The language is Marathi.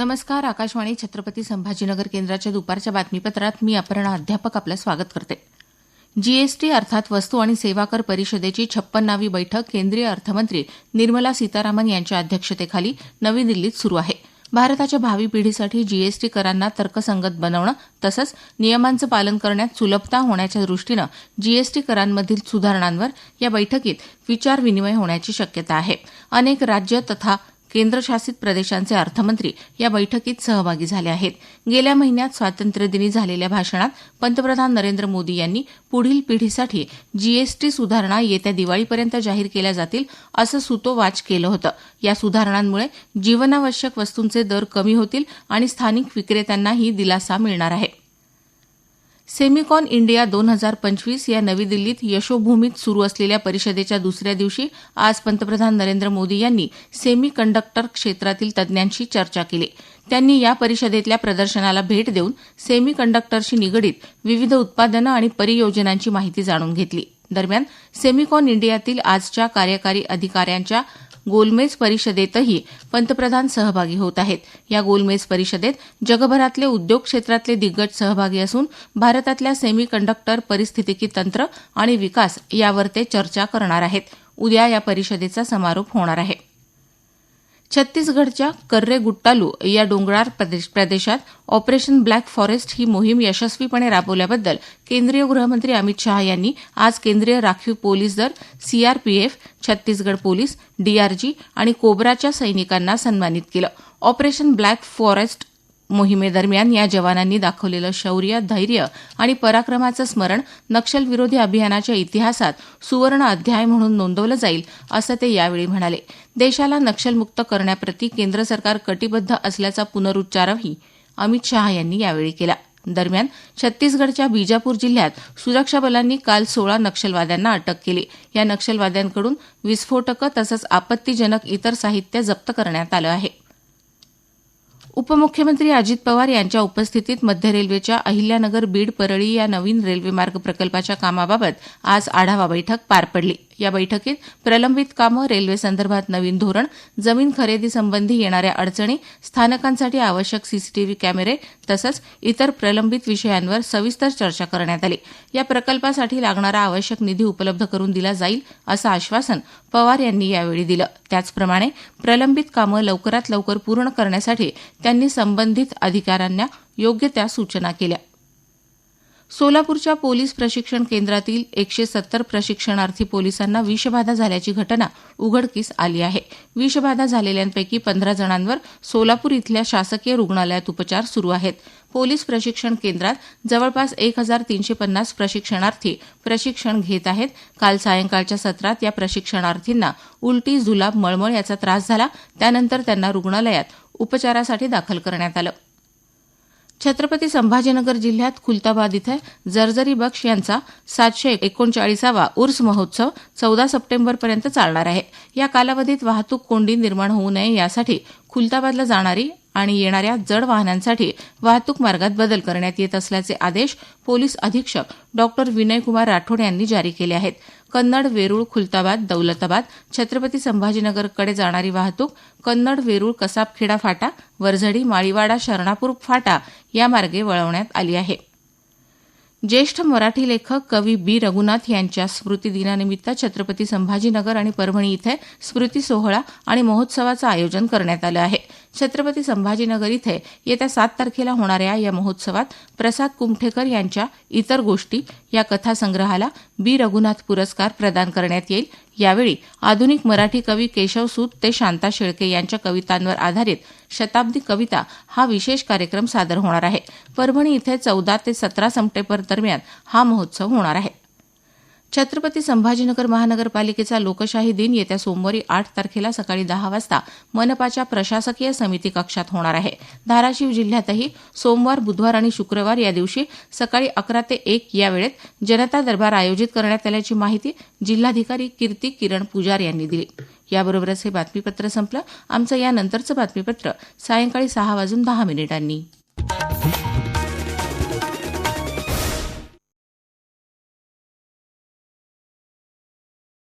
नमस्कार आकाशवाणी छत्रपती संभाजीनगर केंद्राच्या दुपारच्या बातमीपत्रात मी अपर्णा अध्यापक आपलं स्वागत करते. जीएसटी अर्थात वस्तू आणि सेवा कर परिषदेची छप्पन्नावी बैठक केंद्रीय अर्थमंत्री निर्मला सीतारामन यांच्या अध्यक्षतेखाली नवी दिल्लीत सुरू आहे. भारताच्या भावी पिढीसाठी जीएसटी करांना तर्कसंगत बनवणं तसंच नियमांचं पालन करण्यात सुलभता होण्याच्या दृष्टीनं जीएसटी करांमधील सुधारणांवर या बैठकीत विचारविनिमय होण्याची शक्यता आहे. अनेक राज्य तथा केंद्रशासित प्रदेशांचे अर्थमंत्री या बैठकीत सहभागी झाले आहेत. गेल्या महिन्यात स्वातंत्र्यदिनी झालेल्या भाषणात पंतप्रधान नरेंद्र मोदी यांनी पुढील पिढीसाठी जीएसटी सुधारणा येत्या दिवाळीपर्यंत जाहीर केल्या जातील असं सुतोवाच केलं होतं. या सुधारणांमुळे जीवनावश्यक वस्तूंचे दर कमी होतील आणि स्थानिक विक्रेत्यांनाही दिलासा मिळणार आहे. सेमिकॉन इंडिया दोन हजार पंचवीस या नवी दिल्लीत यशोभूमीत सुरू असलेल्या परिषदेच्या दुसऱ्या दिवशी आज पंतप्रधान नरेंद्र मोदी यांनी सेमी कंडक्टर क्षेत्रातील तज्ज्ञांशी चर्चा केली. त्यांनी या परिषदेतल्या प्रदर्शनाला भेट देऊन सेमी कंडक्टरशी निगडीत विविध उत्पादनं आणि परियोजनांची माहिती जाणून घेतली. दरम्यान सेमिकॉन इंडियातील आजच्या कार्यकारी अधिकाऱ्यांच्या गोलमेज परिषदेतही पंतप्रधान सहभागी होत आहेत. या गोलमेज परिषदेत जगभरातले उद्योग क्षेत्रातले दिग्गज सहभागी असून भारतातल्या सेमी कंडक्टर परिस्थितिकी तंत्र आणि विकास यावर ते चर्चा करणार आहेत. उद्या या परिषदेचा समारोप होणार आहे. छत्तीसगडच्या कर्रे गुट्टालू या डोंगराळ प्रदेशात ऑपरेशन ब्लॅक फॉरेस्ट ही मोहीम यशस्वीपणे राबवल्याबद्दल केंद्रीय गृहमंत्री अमित शहा यांनी आज केंद्रीय राखीव पोलीस दल सीआरपीएफ छत्तीसगड पोलीस डीआरजी आणि कोब्राच्या सैनिकांना सन्मानित केलं. ऑपरेशन ब्लॅक फॉरेस्ट मोहिमेदरम्यान या जवानांनी दाखवलेलं शौर्य धैर्य आणि पराक्रमाचं स्मरण नक्षलविरोधी अभियानाच्या इतिहासात सुवर्ण अध्याय म्हणून नोंदवलं जाईल असं ते यावेळी म्हणाले. देशाला नक्षलमुक्त करण्याप्रती केंद्र सरकार कटिबद्ध असल्याचा पुनरुच्चारही अमित शहा यांनी यावेळी केला. दरम्यान छत्तीसगडच्या बीजापूर जिल्ह्यात सुरक्षा बलांनी काल सोळा नक्षलवाद्यांना अटक केली. या नक्षलवाद्यांकडून विस्फोटकं तसंच आपत्तीजनक इतर साहित्य जप्त करण्यात आलं आहे. उपमुख्यमंत्री अजित पवार यांच्या उपस्थितीत मध्य रेल्वेच्या अहिल्यानगर बीड परळी या नवीन रेल्वेमार्ग प्रकल्पाच्या कामाबाबत आज आढावा बैठक पार पडली. या बैठकीत प्रलंबित कामं रेल्वेसंदर्भात नवीन धोरण जमीन खरेदीसंबंधी येणाऱ्या अडचणी स्थानकांसाठी आवश्यक सीसीटीव्ही कॅमेरे तसंच इतर प्रलंबित विषयांवर सविस्तर चर्चा करण्यात आली. या प्रकल्पासाठी लागणारा आवश्यक निधी उपलब्ध करून दिला जाईल असं आश्वासन पवार यांनी यावेळी दिलं. त्याचप्रमाणे प्रलंबित कामं लवकरात लवकर पूर्ण करण्यासाठी त्यांनी संबंधित अधिकाऱ्यांना योग्य त्या सूचना केल्या. सोलापूरच्या पोलीस प्रशिक्षण केंद्रातील एकशे सत्तर प्रशिक्षणार्थी पोलिसांना विषबाधा झाल्याची घटना उघडकीस आली आहे. विषबाधा झालेल्यांपैकी पंधरा जणांवर सोलापूर इथल्या शासकीय रुग्णालयात उपचार सुरू आहेत. पोलीस प्रशिक्षण केंद्रात जवळपास एक हजार तीनशे पन्नास प्रशिक्षणार्थी प्रशिक्षण घेत आहेत. काल सायंकाळच्या सत्रात या प्रशिक्षणार्थींना उलटी जुलाब मळमळ याचा त्रास झाला. त्यानंतर त्यांना रुग्णालयात उपचारासाठी दाखल करण्यात आलं. छत्रपती संभाजीनगर जिल्ह्यात खुलताबाद इथं जर्जरी बक्ष यांचा सातशे एकोणचाळीसावा ऊर्स महोत्सव चौदा सप्टेंबरपर्यंत चालणार आहे. या कालावधीत वाहतूक कोंडी निर्माण होऊ नये यासाठी खुलताबादला जाणारी आणि येणाऱ्या जड वाहनांसाठी वाहतूक मार्गात बदल करण्यात येत असल्याचे आदेश पोलीस अधीक्षक डॉक्टर विनयकुमार राठोड यांनी जारी केले आहेत. कन्नड वेरूळ खुलताबाद दौलताबाद छत्रपती संभाजीनगरकडे जाणारी वाहतूक कन्नड वेरूळ कसाबखेडा फाटा वरझडी माळीवाडा शरणापूर फाटा या मार्गे वळवण्यात आली आहे. ज्येष्ठ मराठी लेखक कवी बी. रघुनाथ यांच्या स्मृतिदिनानिमित्त छत्रपती संभाजीनगर आणि परभणी इथे स्मृती सोहळा आणि महोत्सवाचं आयोजन करण्यात आलं आहे. छत्रपती संभाजीनगर इथे येत्या सात तारखेला होणाऱ्या या महोत्सवात प्रसाद कुमठेकर यांच्या इतर गोष्टी या कथासंग्रहाला बी. रघुनाथ पुरस्कार प्रदान करण्यात येईल. यावेळी आधुनिक मराठी कवी केशवसूत ते शांता शेळके यांच्या कवितांवर आधारित शताब्दी कविता हा विशेष कार्यक्रम सादर होणार आहे. परभणी इथे चौदा ते सतरा सप्टेंबर दरम्यान हा महोत्सव होणार आहे. छत्रपती संभाजीनगर महानगरपालिकेचा लोकशाही दिन येत्या सोमवारी आठ तारखेला सकाळी दहा वाजता मनपाच्या प्रशासकीय समिती कक्षात होणार आहे. धाराशिव जिल्ह्यातही सोमवार बुधवार आणि शुक्रवार या दिवशी सकाळी अकरा ते एक या वेळेत जनता दरबार आयोजित करण्यात आल्याची माहिती जिल्हाधिकारी कीर्ती किरण पुजार यांनी दिली. याबरोबरच हे बातमीपत्र संपलं. आमचं यानंतरचं बातमीपत्र सायंकाळी सहा वाजून दहा मिनिटांनी.